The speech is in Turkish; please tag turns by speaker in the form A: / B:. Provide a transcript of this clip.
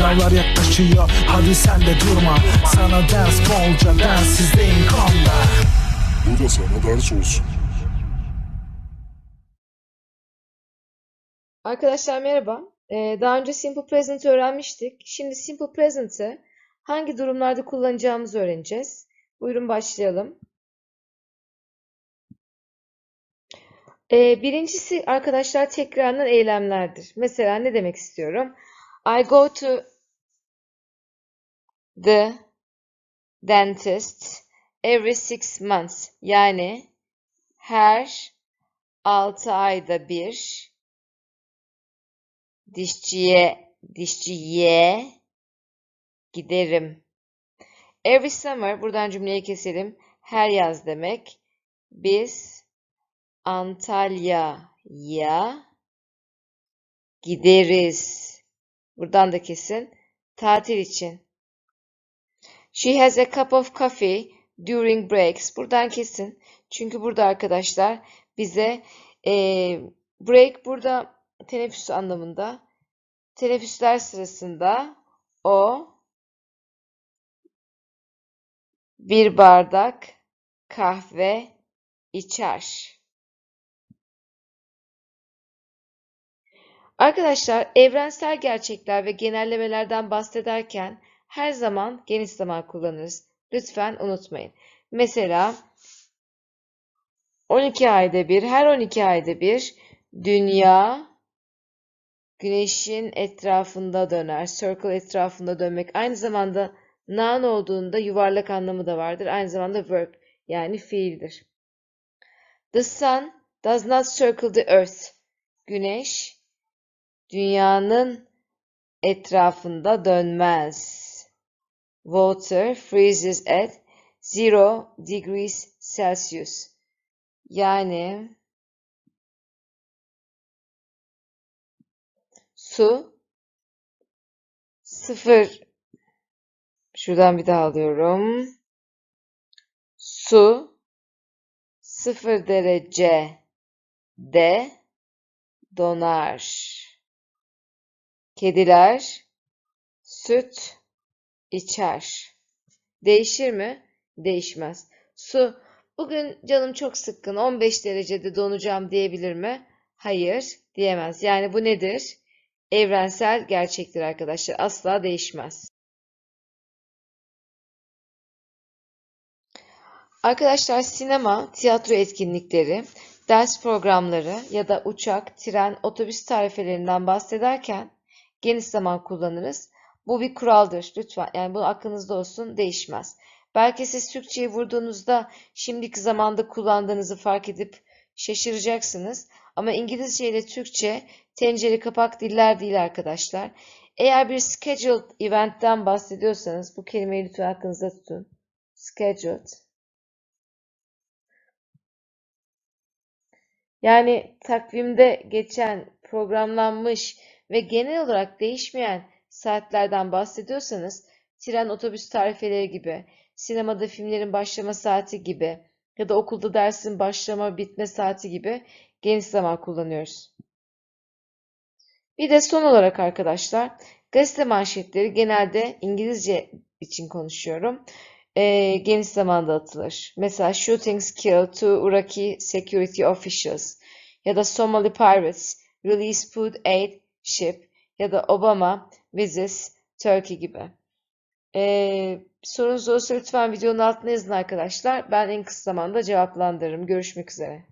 A: Sınavlar yaklaşıyor hadi sen de durma Sana ders bolca densizliğin konda
B: Bu da sana ders olsun.
C: Arkadaşlar merhaba. Ee, daha önce Simple Present öğrenmiştik. Şimdi Simple Present'ı hangi durumlarda kullanacağımızı öğreneceğiz. Buyurun başlayalım. Ee, birincisi arkadaşlar tekrarlanan eylemlerdir. Mesela ne demek istiyorum? I go to the dentist every six months. Yani her 6 ayda bir dişçiye dişçiye giderim. Every summer buradan cümleyi keselim. Her yaz demek. Biz Antalya'ya gideriz. Buradan da kesin. Tatil için. She has a cup of coffee during breaks. Buradan kesin. Çünkü burada arkadaşlar bize eee, break burada teneffüs anlamında. Teneffüsler sırasında o bir bardak kahve içer. Arkadaşlar evrensel gerçekler ve genellemelerden bahsederken her zaman geniş zaman kullanırız. Lütfen unutmayın. Mesela 12 ayda bir, her 12 ayda bir dünya güneşin etrafında döner. Circle etrafında dönmek. Aynı zamanda noun olduğunda yuvarlak anlamı da vardır. Aynı zamanda verb yani fiildir. The sun does not circle the earth. Güneş dünyanın etrafında dönmez. Water freezes at zero degrees Celsius. Yani su sıfır şuradan bir daha alıyorum. Su sıfır derece de donar. Kediler süt içer. Değişir mi? Değişmez. Su bugün canım çok sıkkın 15 derecede donacağım diyebilir mi? Hayır diyemez. Yani bu nedir? Evrensel gerçektir arkadaşlar. Asla değişmez. Arkadaşlar sinema, tiyatro etkinlikleri, ders programları ya da uçak, tren, otobüs tarifelerinden bahsederken geniş zaman kullanırız. Bu bir kuraldır lütfen. Yani bu aklınızda olsun değişmez. Belki siz Türkçeyi vurduğunuzda şimdiki zamanda kullandığınızı fark edip şaşıracaksınız. Ama İngilizce ile Türkçe tencere kapak diller değil arkadaşlar. Eğer bir scheduled event'ten bahsediyorsanız bu kelimeyi lütfen aklınızda tutun. Scheduled. Yani takvimde geçen, programlanmış ve genel olarak değişmeyen saatlerden bahsediyorsanız tren otobüs tarifeleri gibi, sinemada filmlerin başlama saati gibi ya da okulda dersin başlama bitme saati gibi geniş zaman kullanıyoruz. Bir de son olarak arkadaşlar gazete manşetleri genelde İngilizce için konuşuyorum. Ee, geniş zamanda atılır. Mesela shootings kill two Iraqi security officials ya da Somali pirates release food aid ship ya da Obama visits Turkey gibi. Ee, sorunuz olursa lütfen videonun altına yazın arkadaşlar. Ben en kısa zamanda cevaplandırırım. Görüşmek üzere.